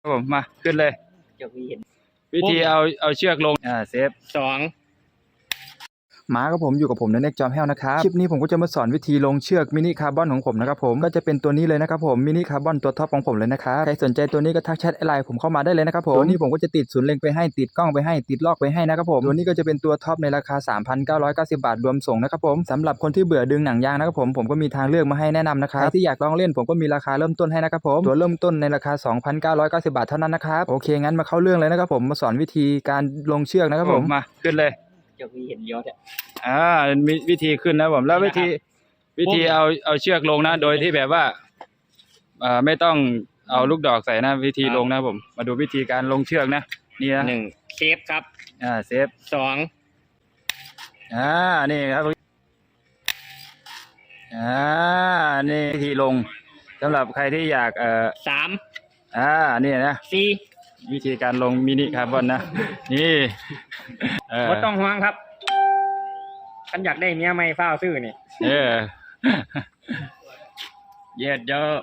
ครับผมมาขึ้นเลยจะมีเห็นวิธีเอาเอาเชือกลงอ่าเซฟสอง มากับผมอยู่กับผมในเน็กจอมแฮวนะครับคลิปนี้ผมก็จะมาสอนวิธีลงเชือกมินิคาร์บอนของผมนะครับผมก็จะเป็นตัวนี้เลยนะครับผมมินิคาร์บอนตัวท็อปของผมเลยนะครับใครสนใจตัวนี้ก็ทักแชทไลน์ผมเข้ามาได้เลยนะครับผมตัวนี้ผมก็จะติดศูนย์เล็งไปให้ติดกล้องไปให้ติดลอกไปให้นะครับผมตัวนี้ก็จะเป็นตัวท็อปในราคา 3,990 บาทรวมส่งนะครับผมสำหรับคนที่เบื่อดึงหนังยางนะครับผมผมก็มีทางเลือกมาให้แนะนำนะครับใครที่อยากลองเล่นผมก็มีราคาเริ่มต้นให้นะครับผมตัวเริ่มต้นในราคา 2,990 บาทเท่านั้นนะครับโอเคงั้นมาเข้าเรื่องเลยนะครับผมมาสอนวิธีการลงเชือกนะครับผมมาขึ้นเลย จะมีเห็นยอดอะอ่ามีวิธีขึ้นนะผมแล้ววิธีวิธีเอาเอาเชือกลงนะ โดยที่แบบว่าเอ่อไม่ต้องเอาลูกดอกใส่นะวิธีลงนะผม มาดูวิธีการลงเชือกนะนี่นะหนึ่งเซฟครับ อ่าเซฟสองอ่านี่ครับอ่านี่วิธีลงสำหรับใครที่อยากเอ่อสามอ่านี่นะสี่ วิธีการลงมินิคาร์บอนนะ นี่เออไม่ต้องห่วงครับฉันอยากได้เมียไม่เฝ้าวซื้อนี่ เออ เย็ดเยอะ